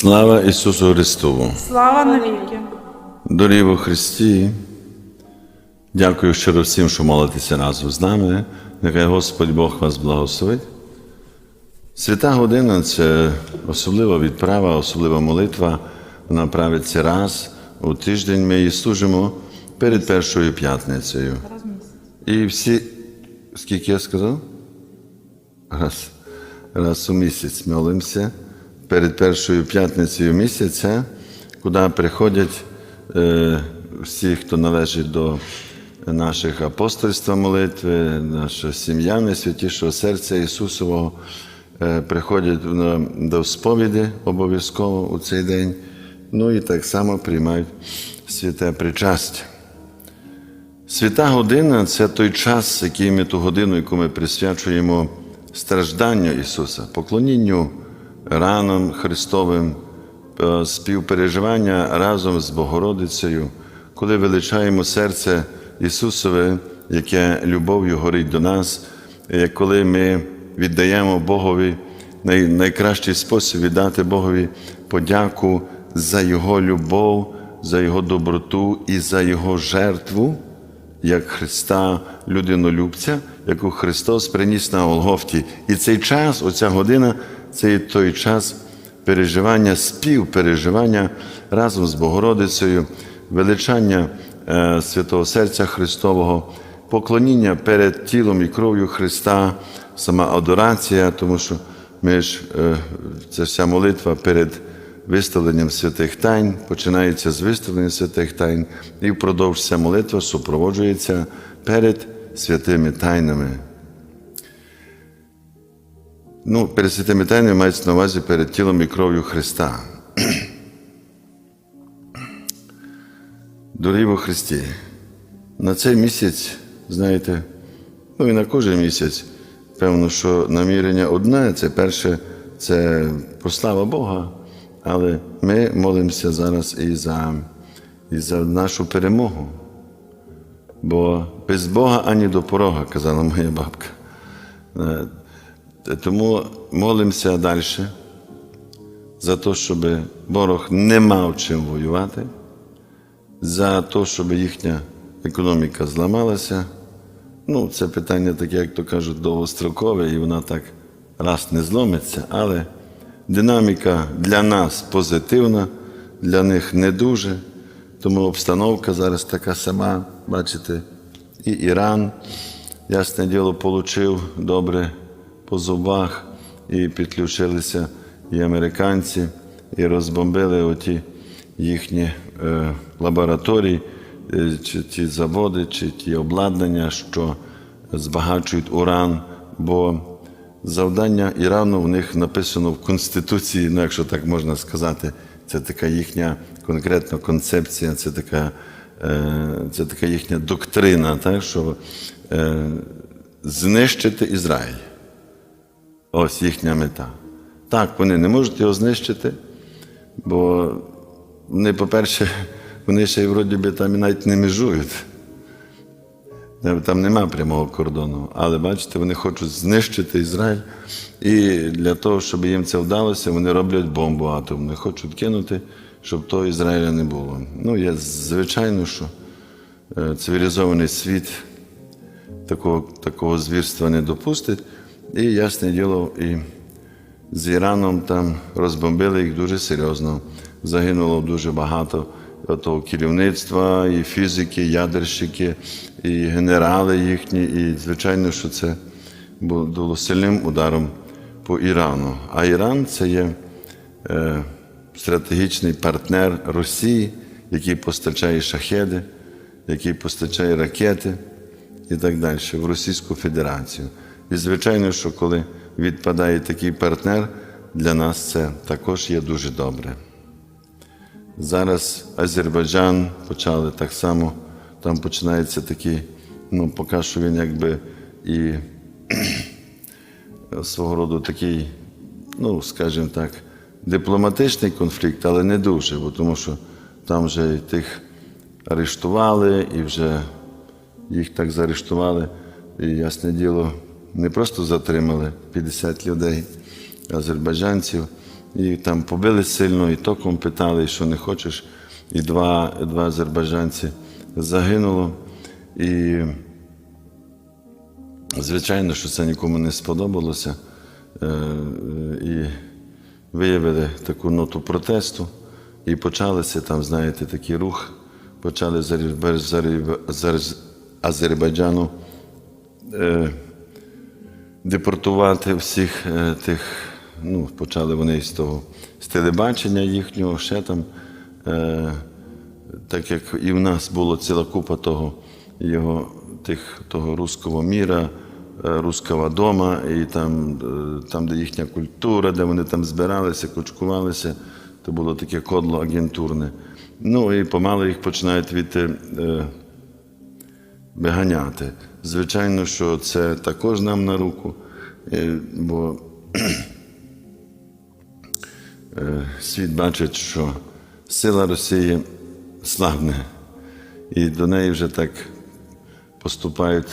Слава Ісусу Христову! Слава навіки! Дорогі во Христі! Дякую щиро всім, що молитеся разом з нами. Нехай Господь Бог вас благословить. Свята година це особлива відправа, особлива молитва. Вона правиться раз у тиждень. Ми її служимо перед першою п'ятницею. І всі, скільки я сказав? Раз, раз у місяць молимося перед першою п'ятницею місяця, куди приходять е, всі, хто належить до наших апостольства молитви, наша сім'я Найсвятішого серця Ісусового, е, приходять до сповіді обов'язково у цей день. Ну і так само приймають святе причастя. Свята година це той час, який ми ту годину, яку ми присвячуємо стражданню Ісуса, поклонінню ранам Христовим, е, співпереживання разом з Богородицею, коли величаємо серце Ісусове, яке любов'ю горить до нас, е, коли ми віддаємо Богові найкращий спосіб віддати Богові подяку за Його любов, за Його доброту і за Його жертву як Христа людинолюбця, яку Христос приніс на Голгофті. І цей час, оця година, це і той час переживання, співпереживання разом з Богородицею, величання е, Святого Серця Христового, поклоніння перед тілом і кров'ю Христа, сама адорація, тому що ми ж, е, це вся молитва перед виставленням святих тайн, починається з виставлення святих тайн, і впродовж ця молитва супроводжується перед святими тайнами. Ну, перед святими тайнами мається на увазі перед тілом і кров'ю Христа. Дорогі во Христі, на цей місяць, знаєте, ну і на кожен місяць, певно, що намірення одне, це перше, це прослава Бога, але ми молимося зараз і за, і за нашу перемогу. Бо без Бога ані до порога, казала моя бабка. Тому молимося далі за те, щоб ворог не мав чим воювати, за те, щоб їхня економіка зламалася. Ну, це питання таке, як то кажуть, довгострокове, і вона так раз не зломиться, але динаміка для нас позитивна, для них не дуже. Тому обстановка зараз така сама, бачите, і Іран, ясне діло, получив добре по зубах, і підключилися і американці, і розбомбили оті їхні е, лабораторії, е, чи ті заводи, чи ті обладнання, що збагачують уран. Бо завдання Ірану в них написано в Конституції, ну, якщо так можна сказати, це така їхня конкретна концепція, це така, е, це така їхня доктрина, так, що е, знищити Ізраїль. Ось їхня мета. Так, вони не можуть його знищити, бо вони, по-перше, вони ще й вроді би там навіть не межують. Там нема прямого кордону. Але бачите, вони хочуть знищити Ізраїль. І для того, щоб їм це вдалося, вони роблять бомбу атомну. Хочуть кинути, щоб того Ізраїля не було. Ну, є звичайно, що е, цивілізований світ такого, такого звірства не допустить. І ясне діло, і з Іраном там розбомбили їх дуже серйозно. Загинуло дуже багато того керівництва, і фізики, ядерщики, і генерали їхні. І, звичайно, що це було сильним ударом по Ірану. А Іран це є е, стратегічний партнер Росії, який постачає шахеди, який постачає ракети і так далі в Російську Федерацію. І, звичайно, що коли відпадає такий партнер, для нас це також є дуже добре. Зараз Азербайджан почали так само, там починається такий, ну, поки що він якби і свого роду такий, ну, скажімо так, дипломатичний конфлікт, але не дуже, бо тому що там вже тих арештували, і вже їх так заарештували, і ясне діло, не просто затримали 50 людей, азербайджанців, і там побили сильно, і током питали, що не хочеш. І два, два азербайджанці загинуло. І звичайно, що це нікому не сподобалося. Е, І виявили таку ноту протесту, і почалися там, знаєте, такий рух, почали з Азербайджану е, депортувати всіх е, тих, ну, почали вони з того, з телебачення їхнього, ще там, е, так як і в нас була ціла купа того, його, тих, того руського міра, е, руського дома, і там, е, там, де їхня культура, де вони там збиралися, кучкувалися, то було таке кодло агентурне. Ну і помало їх починають від. Е, виганяти. Звичайно, що це також нам на руку, е, бо е, світ бачить, що сила Росії слабне, і до неї вже так поступають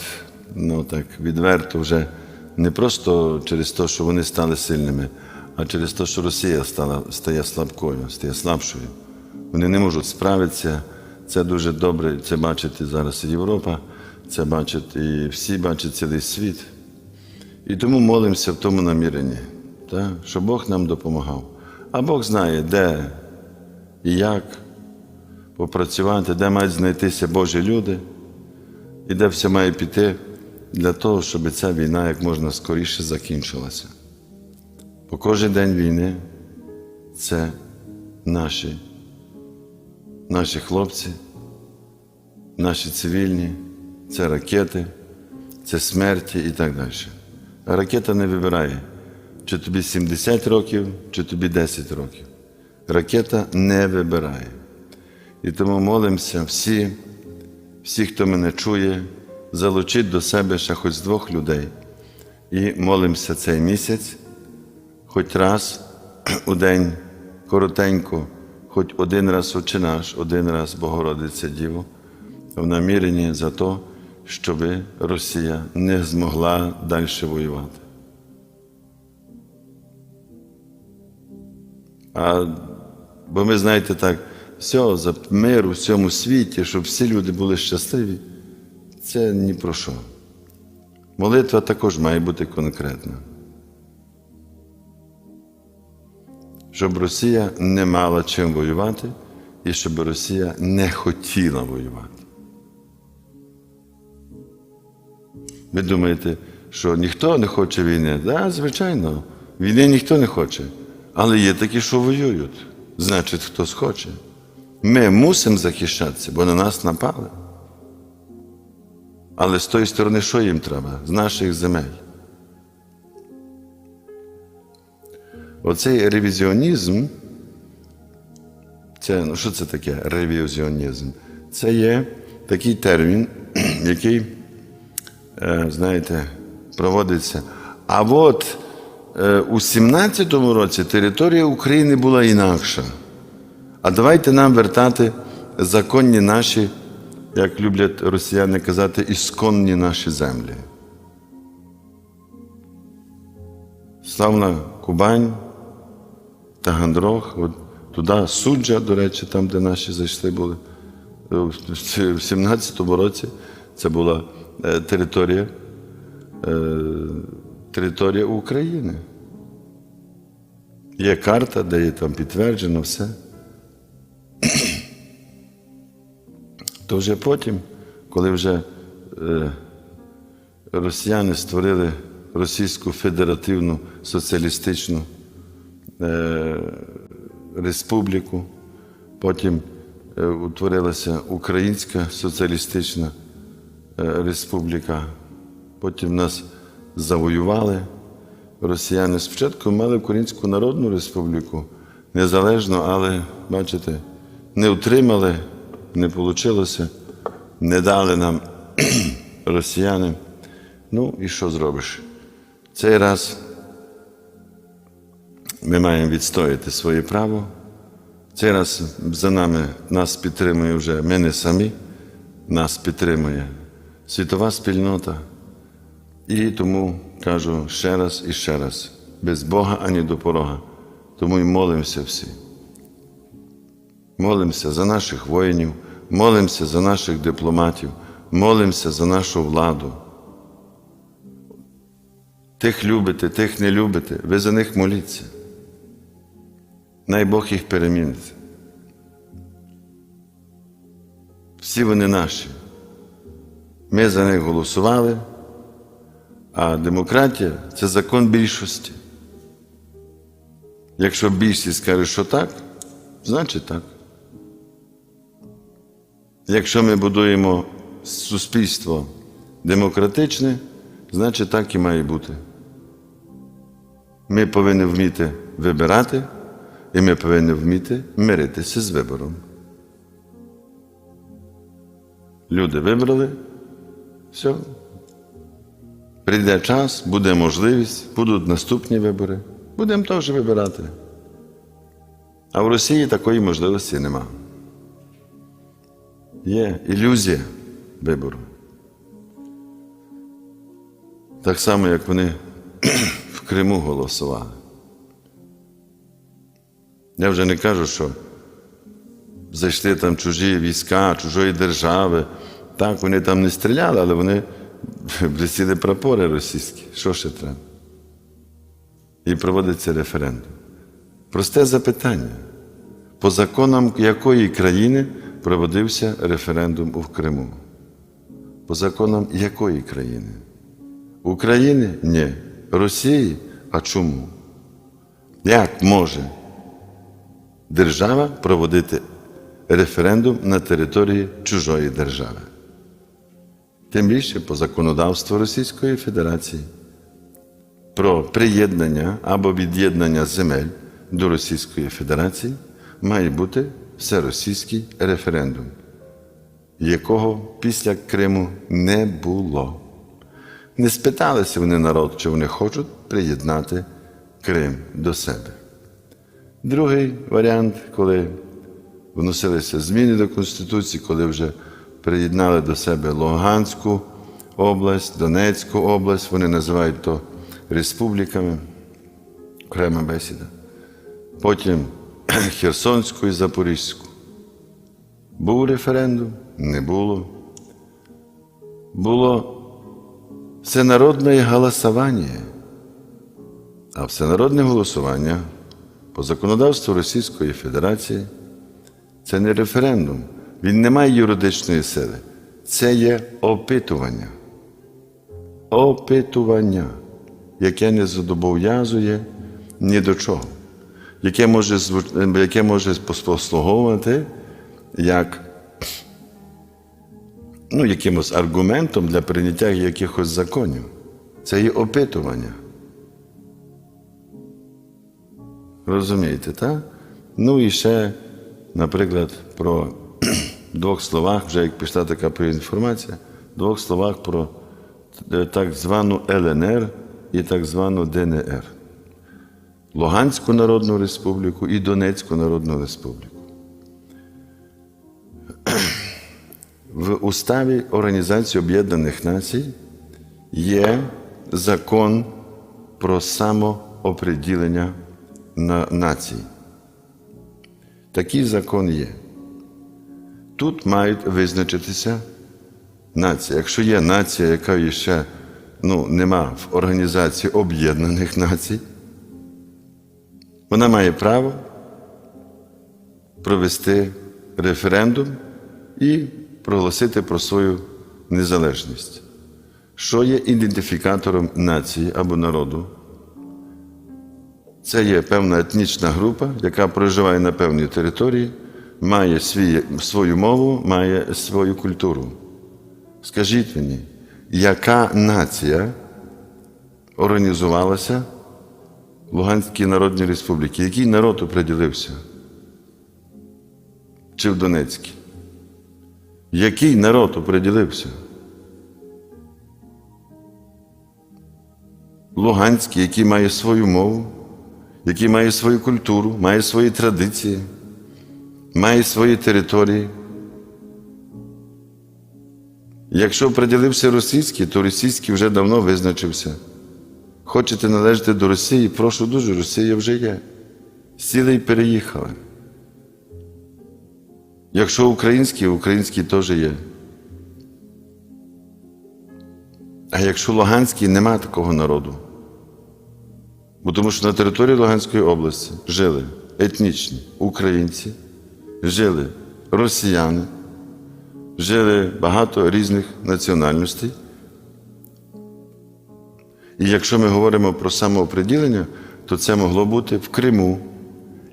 ну, так, відверто вже не просто через те, що вони стали сильними, а через те, що Росія стала, стає слабкою, стає слабшою. Вони не можуть справитися. Це дуже добре. Це бачить зараз Європа, це бачить і всі бачать цілий світ. І тому молимося в тому наміренні, так? щоб Бог нам допомагав. А Бог знає, де і як попрацювати, де мають знайтися Божі люди, і де все має піти для того, щоб ця війна як можна скоріше закінчилася. Бо кожен день війни це наші наші хлопці, наші цивільні, це ракети, це смерті і так далі. А ракета не вибирає, чи тобі 70 років, чи тобі 10 років. Ракета не вибирає. І тому молимося всі, всі, хто мене чує, залучить до себе ще хоч двох людей. І молимося цей місяць, хоч раз у день коротенько хоч один раз Отче наш, один раз Богородиця Діво, в наміренні за те, щоб Росія не змогла далі воювати. А, бо ми знаєте так, все, за мир у всьому світі, щоб всі люди були щасливі, це ні про що. Молитва також має бути конкретна. Щоб Росія не мала чим воювати і щоб Росія не хотіла воювати. Ви думаєте, що ніхто не хоче війни? Так, звичайно, війни ніхто не хоче. Але є такі, що воюють. Значить, хтось хоче. Ми мусимо захищатися, бо на нас напали. Але з тої сторони, що їм треба? З наших земель. Оцей ревізіонізм, це, ну що це таке ревізіонізм? Це є такий термін, який, е, знаєте, проводиться. А от е, у 17-му році територія України була інакша. А давайте нам вертати законні наші, як люблять росіяни казати, ісконні наші землі. Славна Кубань, Таганрог, от туди суджа, до речі, там, де наші зайшли були. В 17-му році це була е, територія, е, територія України. Є карта, де є там підтверджено все. То вже потім, коли вже е, росіяни створили Російську Федеративну Соціалістичну Республіку, потім е, утворилася Українська Соціалістична е, Республіка, потім нас завоювали росіяни. Спочатку мали Українську Народну Республіку незалежно, але, бачите, не утримали, не вийшло, не дали нам росіяни. Ну і що зробиш? Цей раз ми маємо відстояти своє право. Цей раз за нами нас підтримує вже ми не самі, нас підтримує світова спільнота. І тому кажу ще раз і ще раз: без Бога ані до порога. Тому і молимося всі. Молимося за наших воїнів, молимося за наших дипломатів, молимося за нашу владу. Тих любите, тих не любите, ви за них моліться. Най Бог їх перемінить. Всі вони наші. Ми за них голосували, а демократія це закон більшості. Якщо більшість скаже, що так, значить так. Якщо ми будуємо суспільство демократичне, значить так і має бути. Ми повинні вміти вибирати, і ми повинні вміти миритися з вибором. Люди вибрали, все. Прийде час, буде можливість, будуть наступні вибори. Будемо теж вибирати. А в Росії такої можливості нема. Є ілюзія вибору. Так само, як вони в Криму голосували. Я вже не кажу, що зайшли там чужі війська, чужої держави. Так, вони там не стріляли, але вони блисіли прапори російські. Що ще треба? І проводиться референдум. Просте запитання. По законам якої країни проводився референдум у Криму? По законам якої країни? України? Ні. Росії? А чому? Як може держава проводити референдум на території чужої держави? Тим більше по законодавству Російської Федерації про приєднання або від'єднання земель до Російської Федерації має бути всеросійський референдум, якого після Криму не було. Не спиталися вони народ, чи вони хочуть приєднати Крим до себе. Другий варіант, коли вносилися зміни до Конституції, коли вже приєднали до себе Луганську область, Донецьку область, вони називають то республіками, окрема бесіда. Потім Херсонську і Запорізьку. Був референдум? Не було. Було всенародне голосування. А всенародне голосування по законодавству Російської Федерації це не референдум. Він не має юридичної сили. Це є опитування. Опитування, яке не зобов'язує ні до чого, яке може, яке може послуговувати як ну, якимось аргументом для прийняття якихось законів. Це є опитування. Розумієте, так? Ну і ще, наприклад, про двох словах, вже як пішла така інформація, двох словах про е, так звану ЛНР і так звану ДНР. Луганську Народну Республіку і Донецьку Народну Республіку. В уставі Організації Об'єднаних Націй є закон про самооприділення на націй. Такий закон є. Тут мають визначитися нації. Якщо є нація, яка ще ну, нема в Організації Об'єднаних Націй, вона має право провести референдум і проголосити про свою незалежність, що є ідентифікатором нації або народу. Це є певна етнічна група, яка проживає на певній території, має свій, свою мову, має свою культуру. Скажіть мені, яка нація організувалася в Луганській Народній Республіці? Який народ оприділився? Чи в Донецькій? Який народ оприділився? Луганський, який має свою мову, який має свою культуру, має свої традиції, має свої території. Якщо приділився російський, то російський вже давно визначився. Хочете належати до Росії, прошу дуже, Росія вже є. сіли і переїхали. Якщо українські, українські теж є. А якщо Луганський, нема такого народу. Бо тому що на території Луганської області жили етнічні українці, жили росіяни, жили багато різних національностей. І якщо ми говоримо про самооприділення, то це могло бути в Криму.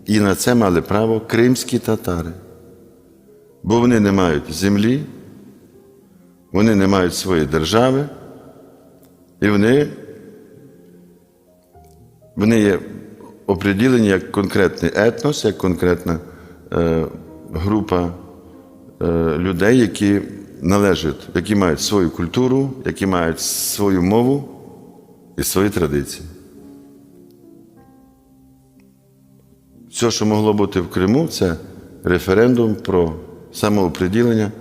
І на це мали право кримські татари. Бо вони не мають землі, вони не мають своєї держави, і вони, вони є оприділені як конкретний етнос, як конкретна е, група е, людей, які належать, які мають свою культуру, які мають свою мову і свої традиції. Все, що могло бути в Криму, це референдум про самооприділення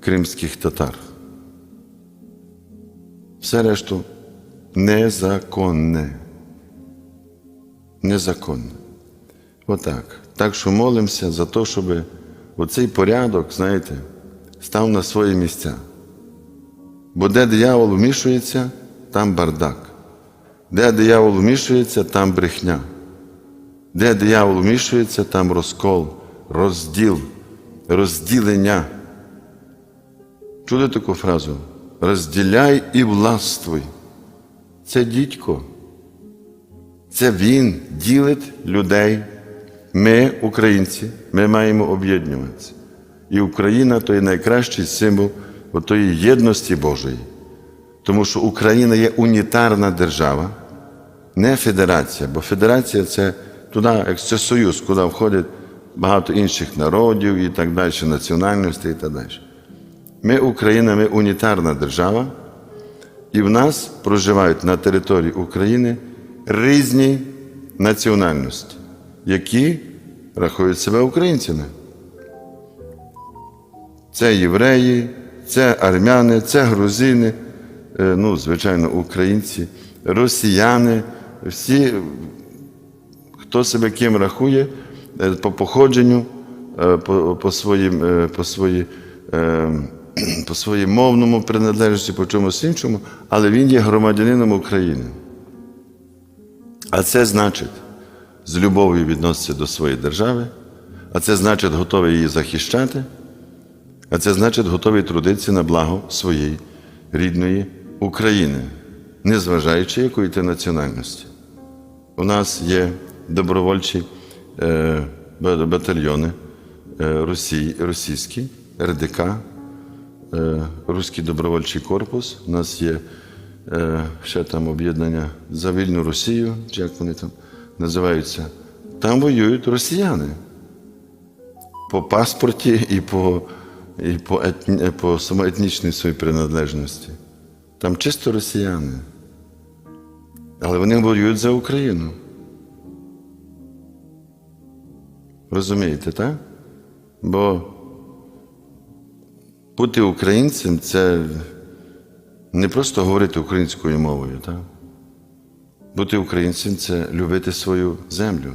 кримських татар. Все решту незаконне. Незаконне. Отак. Так що молимося за те, щоб оцей порядок, знаєте, став на свої місця. Бо де диявол вмішується, там бардак. Де диявол вмішується, там брехня. Де диявол вмішується, там розкол, розділ, розділення. Чули таку фразу? Розділяй і властвуй. Це дідько. Це він ділить людей. Ми, українці, ми маємо об'єднуватися. І Україна то є найкращий символ тої єдності Божої. Тому що Україна є унітарна держава, не федерація, бо федерація це туди, як це союз, куди входять багато інших народів і так далі, національностей і так далі. Ми, Україна, ми унітарна держава, і в нас проживають на території України різні національності, які рахують себе українцями. Це євреї, це армяни, це грузини, е, ну, звичайно, українці, росіяни, всі, хто себе ким рахує е, по походженню, е, по, по, своїм, по, свої, по своїй мовному приналежності, по чомусь іншому, але він є громадянином України. А це значить, з любов'ю відноситься до своєї держави, а це значить, готовий її захищати, а це значить, готовий трудитися на благо своєї рідної України, незважаючи якої ти національності. У нас є добровольчі е, батальйони е, Росії, російські, РДК, е, Руський добровольчий корпус. У нас є ще там об'єднання за вільну Росію, чи як вони там називаються. Там воюють росіяни по паспорті і по, і по, етні, по самоетнічній своїй приналежності. Там чисто росіяни. Але вони воюють за Україну. Розумієте, так? Бо бути українцем це не просто говорити українською мовою, так? Бути українцем це любити свою землю,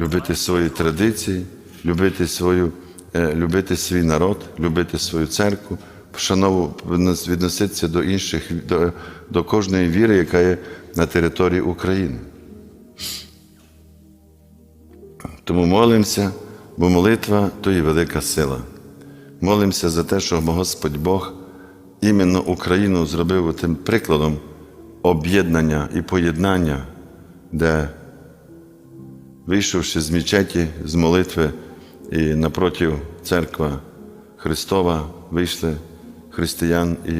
любити свої традиції, любити, свою, е, любити свій народ, любити свою церкву, шанову відноситися до інших, до, до кожної віри, яка є на території України. Тому молимося, бо молитва то є велика сила. Молимося за те, щоб Господь Бог іменно Україну зробив тим прикладом об'єднання і поєднання, де, вийшовши з мечеті, з молитви і напротив церква Христова, вийшли християн і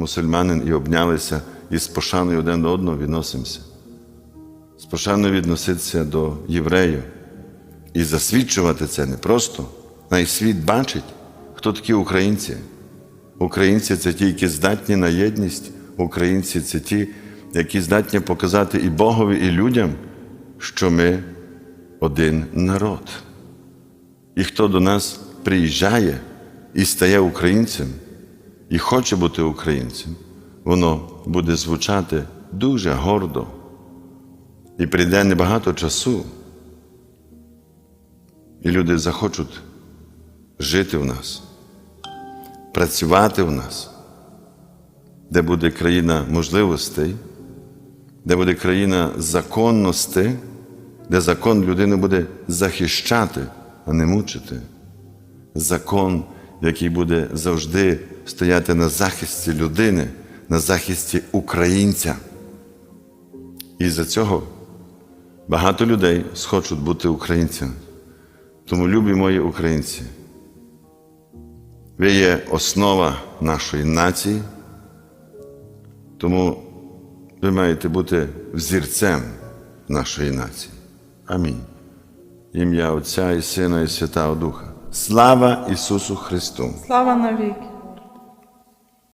мусульманин і обнялися і з пошаною один до одного відносимося. З пошаною відноситися до євреїв. І засвідчувати це не просто. Най світ бачить, хто такі українці. Українці це ті, які здатні на єдність. Українці це ті, які здатні показати і Богові, і людям, що ми один народ. І хто до нас приїжджає і стає українцем, і хоче бути українцем, воно буде звучати дуже гордо. І прийде небагато часу, І люди захочуть жити в нас, працювати в нас, де буде країна можливостей, де буде країна законності, де закон людину буде захищати, а не мучити. Закон, який буде завжди стояти на захисті людини, на захисті українця. І за цього багато людей схочуть бути українцями. Тому, любі мої українці, ви є основа нашої нації, тому ви маєте бути взірцем нашої нації. Амінь. Ім'я Отця і Сина і Святого Духа. Слава Ісусу Христу! Слава навіки!